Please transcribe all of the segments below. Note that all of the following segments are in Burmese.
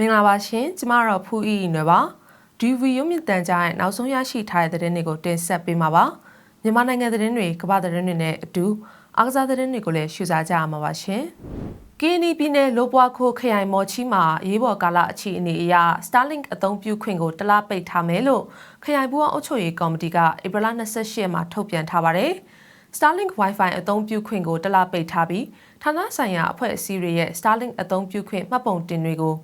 မင်္ဂလာပါရှင်ကျမကတော့ဖူအီနွယ်ပါဒီဗီရုံမြင့်တန်ကြားရဲ့နောက်ဆုံးရရှိထားတဲ့သတင်းတွေကိုတင်ဆက်ပေးမှာပါမြန်မာနိုင်ငံသတင်းတွေကမ္ဘာသတင်းတွေနဲ့အတူအားကစားသတင်းတွေကိုလည်းရှုစားကြရမှာပါရှင်ကင်းနီပြည်နယ်လိုပွားခိုခရိုင်မော်ချီမှာရေးပေါ်ကာလအခြေအနေအရ Starlink အသုံးပြုခွင့်ကိုတလားပိတ်ထားမယ်လို့ခရိုင်ပူအောင်အုပ်ချုပ်ရေးကော်မတီကဧပြီလ28ရက်မှာထုတ်ပြန်ထားပါတယ်။ Starlink Wi-Fi အသုံးပြုခွင့်ကိုတလားပိတ်ထားပြီးဌာနဆိုင်ရာအဖွဲ့အစည်းတွေရဲ့ Starlink အသုံးပြုခွင့်မှတ်ပုံတင်တွေကို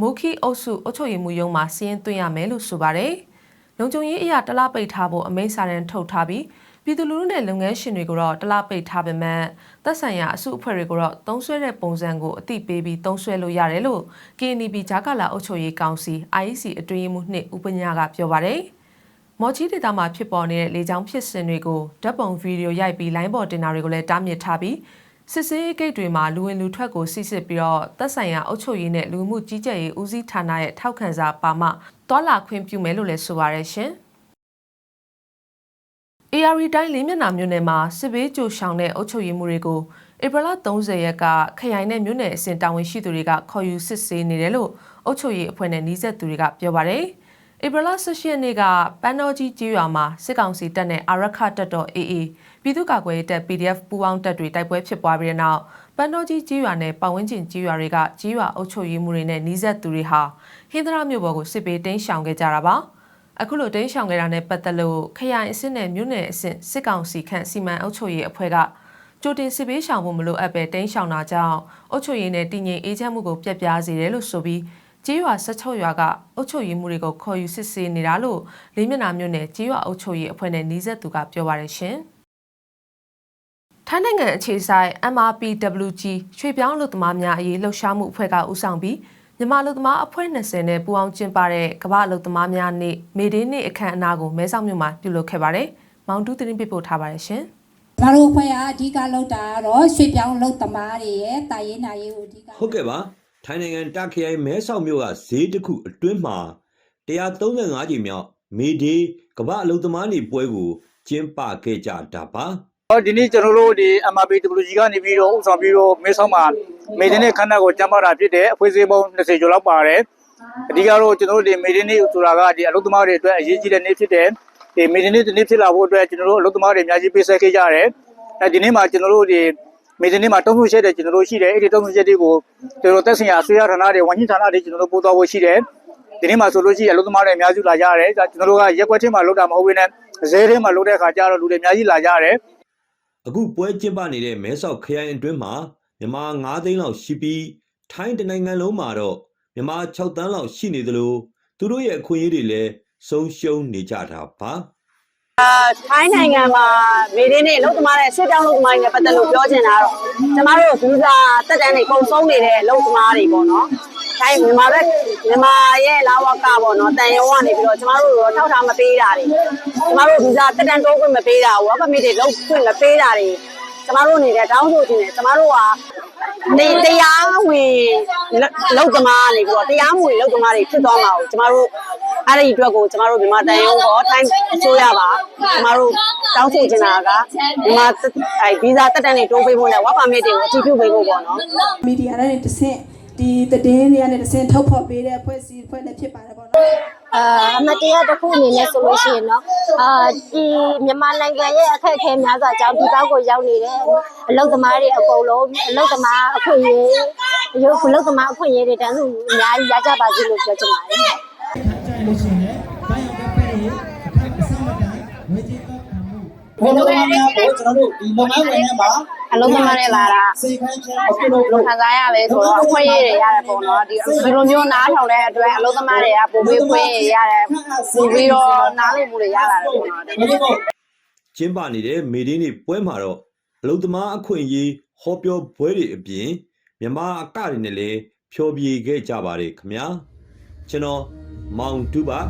မူခီအုပ်စုအုပ်ချုပ်ရေးမှုရုံးမှာစီးရင်သွင်းရမယ်လို့ဆိုပါတယ်။လုံခြုံရေးအရာတလားပိတ်ထားဖို့အမိန့်စာရန်ထုတ်ထားပြီးပြည်သူလူထုနဲ့လုပ်ငန်းရှင်တွေကိုတော့တလားပိတ်ထားပေမဲ့သက်ဆိုင်ရာအစုအဖွဲ့တွေကိုတော့သုံးဆွဲတဲ့ပုံစံကိုအတိပေးပြီးသုံးဆွဲလို့ရတယ်လို့ KNB ဂျာကာလာအုပ်ချုပ်ရေးကောင်စီ IEC အတွင်းရေးမှူးနှစ်ဦးပညာကပြောပါတယ်။မော်ချီဒေတာမှာဖြစ်ပေါ်နေတဲ့လေကြောင်းဖြစ်စဉ်တွေကိုဓာတ်ပုံဗီဒီယိုရိုက်ပြီးလိုင်းပေါ်တင်တာတွေကိုလည်းတားမြစ်ထားပြီး စစ်စေးဂိတ်တွေမှာလူဝင်လူထွက်ကိုစစ်စစ်ပြီးတော့သက်ဆိုင်ရာအုပ်ချုပ်ရေးနဲ့လူမှုကြီးကြပ်ရေးဦးစီးဌာနရဲ့ထောက်ခံစာပါမှတွာလာခွင့်ပြုမယ်လို့လည်းဆိုပါရရှင်။ AR တိုင်းလေးမျက်နှာမြို့နယ်မှာစစ်ဘေးကြိုရှောင်တဲ့အုပ်ချုပ်ရေးမှုတွေကိုဧပြီလ30ရက်ကခရိုင်နဲ့မြို့နယ်အဆင့်တာဝန်ရှိသူတွေကခေါ်ယူစစ်ဆေးနေတယ်လို့အုပ်ချုပ်ရေးအဖွဲ့နဲ့နှီးဆက်သူတွေကပြောပါတယ်။ ဧပြီလ18ရက်နေ့ကပန်းတော်ကြီးကြီးရွာမှာစစ်ကောင်စီတပ်နဲ့အာရခတပ်တော် AA ပြည်သူ့ကာကွယ်ရေးတပ် PDF ပူးပေါင်းတပ်တွေတိုက်ပွဲဖြစ်ပွားပြီးတဲ့နောက်ပန်းတော်ကြီးကြီးရွာနဲ့ပတ်ဝန်းကျင်ကြီးရွာတွေကကြီးရွာအုပ်ချုပ်ရေးမှုတွေနဲ့နှီးဆက်သူတွေဟာဟင်္ဒရာမြို့ပေါ်ကိုစစ်ပေးတင်းရှောင်ခဲ့ကြတာပါ။အခုလိုတင်းရှောင်ခဲ့တာနဲ့ပတ်သက်လို့ခရိုင်အဆင့်နဲ့မြို့နယ်အဆင့်စစ်ကောင်စီခန့်စီမံအုပ်ချုပ်ရေးအဖွဲ့ကကြိုတင်စစ်ပေးရှောင်ဖို့မလိုအပ်ပဲတင်းရှောင်တာကြောင့်အုပ်ချုပ်ရေးနဲ့တည်ငြိမ်အေးချမ်းမှုကိုပြက်ပြားစေတယ်လို့ဆိုပြီး ကြေးရွာ16ရွာကအုပ်ချုပ်ရေးမှုတွေကိုခေါ်ယူစစ်ဆေးနေတာလို့လေးမျက်နှာမြို့နယ်ကြေးရွာအုပ်ချုပ်ရေးအဖွဲ့နဲ့နှီးဆက်သူကပြောပါတယ်ရှင်။ထိုင်းနိုင်ငံအခြေဆိုင် MRPWG ရွှေပြောင်းလူသမားများအရေးလှုပ်ရှားမှုအဖွဲ့ကဦးဆောင်ပြီးမြန်မာလူသမားအဖွဲ့20နဲ့ပူးပေါင်းကျင်းပတဲ့ကမ္ဘာလူသမားများနေ့မေဒေးနေ့အခမ်းအနားကိုမဲဆောက်မြို့မှာပြုလုပ်ခဲ့ပါတယ်။မောင်တူးတင်ပြပို့ထားပါတယ်ရှင်။ဘာလို့အဖွဲ့ကအဓိကလောက်တာကတော့ရွှေပြောင်းလောက်သမားတွေရဲ့တာရင်နာရေးကိုအဓိကဟုတ်ကဲ့ပါ ထိုင်းနိုင်ငံတာခရိုင်မဲဆောက်မြို့ကဈေးတစ်ခုအတွင်းမှာ135ကြိမ်မြောက်မေဒေးကမ္ဘာအလုံသမားနေပွဲကိုကျင်းပခဲ့ကြတာပါဟောဒီနေ့ကျွန်တော်တို့ဒီ MRPWG ကနေပြီးတော့ဥဆောင်ပြီးတော့မဲဆောက်မှာမေဒင်းနဲ့ခန္ဓာကိုကျမ်းပါတာဖြစ်တဲ့အဖွဲ့အစည်းပေါင်း20ကျော်လောက်ပါတယ်အဓိကတော့ကျွန်တော်တို့ဒီမေဒင်းနေ့ဆိုတာကဒီအလုပ်သမားတွေအတွက်အရေးကြီးတဲ့နေ့ဖြစ်တဲ့ဒီမေဒင်းနေ့ဒီနေ့ဖြစ်လာဖို့အတွက်ကျွန်တော်တို့အလုပ်သမားတွေအများကြီးပေးဆက်ခဲ့ကြတယ်အဲဒီနေ့မှာကျွန်တော်တို့ဒီ မေဒင်းနေ့မှာတုံ့ပြန်ချက်တွေကျွန်တော်တို့ရှိတယ်အဲ့ဒီတုံ့ပြန်ချက်တွေကိုကျွန်တော်တို့သက်ဆိုင်ရာအစိုးရဌာနတွေဝန်ကြီးဌာနတွေကျွန်တော်တို့ပို့သွားဖို့ရှိတယ်ဒီနေ့မှာဆိုလို့ရှိရင်အလုပ်သမားတွေအများစုလာကြတယ်ကျွန်တော်တို့ကရက်ွက်ချင်းမှာလုပ်တာမဟုတ်ဘဲနဲ့ဈေးထဲမှာလုပ်တဲ့အခါကျတော့လူတွေအများကြီးလာကြတယ်အခုပွဲကျင်းပနေတဲ့မဲဆောက်ခရိုင်အတွင်းမှာမြန်မာ9သိန်းလောက်ရှိပြီးထိုင်းတနိုင်ငံလုံးမှာတော့မြန်မာ6တန်းလောက်ရှိနေသလိုသူတို့ရဲ့အခွင့်အရေးတွေလည်းဆုံးရှုံးနေကြတာပါ ထိုင်းနိုင်ငံမှာမေဒင်းနဲ့လုံသမားတဲ့ဆွေတောင်းလုံသမားတွေနဲ့ပတ်သက်လို့ပြောချင်တာတော့ကျမတို့ဗီဇာတက်တန်းတွေပုံဆုံးနေတဲ့လုံသမားတွေပေါ့နော်။ထိုင်းမြန်မာဘက်မြန်မာရဲ့လာဝကပေါ့နော်တန်ရုံကနေပြီးတော့ကျမတို့တော့ထောက်ထားမပေးတာတွေကျမတို့ဗီဇာတက်တန်းတိုးခွင့်မပေးတာဝါပမီတွေလုံးခွင့်မပေးတာတွေကျမတို့အနေနဲ့တောင်းဆိုခြင်းနဲ့ကျမတို့ကနေတရားဝင်လုံသမားနေပြီးတော့တရားမဝင်လုံသမားတွေဖြစ်သွားမှာကိုကျမတို့ အဲ့ဒီအတွက်ကိုကျမတို့မြန်မာတန်ရုံးပေါ်တိုင်းဆိုရပါကျမတို့တောင်းဆိုချင်တာကမြန်မာအဲဗီဇာတက်တန်းတွေတိုးပေးဖို့နဲ့ဝါပါမစ်တွေကိုအထူးပြုပေးဖို့ပေါ့နော်မီဒီယာနဲ့တဆင့်ဒီတည်င်းတွေနဲ့တဆင့်ထုတ်ဖော်ပေးတဲ့အဖွဲ့အစည်းအဖွဲ့နဲ့ဖြစ်ပါတယ်ပေါ့နော်အာအမတရားတစ်ခုအနေနဲ့ဆိုလို့ရှိရင်တော့အာဒီမြန်မာနိုင်ငံရဲ့အခက်အခဲများစွာကြောင့်ဒီပေါက်ကိုရောက်နေတဲ့အလုတ်သမားတွေအကုန်လုံးအလုတ်သမားအခွင့်အရေးရုပ်အလုတ်သမားအခွင့်အရေးတွေတန်းစုအများကြီးရကြပါစေလို့ပြောချင်ပါတယ် လို့ရှိရင်ဘိုင်းအောင်ပဲဖက်ရေအထိုက်အစမတန်ဝေကြီးတော့ခံမှုဘယ်လိုလဲကိုကျွန်တော်တို့ဒီလုပ်ငန်းဝင်ထဲမှာအလုံးသမားတွေလာတာစိတ်ခိုင်းချင်အခုလို့ဘယ်လိုခံစားရလဲဆိုတော့အခွင့်အရေးတွေရတယ်ပေါ့နော်ဒီဒီလိုမျိုးနားထောင်တဲ့အတွက်အလုံးသမားတွေကပုံပေးခွင့်ရတယ်ပို့ပြီးတော့နားလည်မှုတွေရလာတယ်ပေါ့နော်ဘယ်လိုပေါ့ကျင်းပနေတဲ့မေဒင်းနေ့ပွဲမှာတော့အလုံသမားအခွင့်အရေးဟောပြောပွဲတွေအပြင်မြန်မာအကတွေနဲ့လည်းဖျော်ဖြေခဲ့ကြပါတယ်ခင်ဗျာကျွန်တော် မောင်တူပါ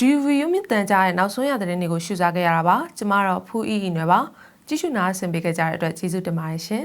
ဒီဗီယိုမြင့်တန်ကြားရဲ့နောက်ဆုံးရသတင်းတွေကိုရှုစားခဲ့ရတာပါကျမတော့ဖူးအီအီနွယ်ပါကြည့်ရှုနားဆင်ပေးကြတဲ့အတွက်ကျေးဇူးတင်ပါတယ်ရှင်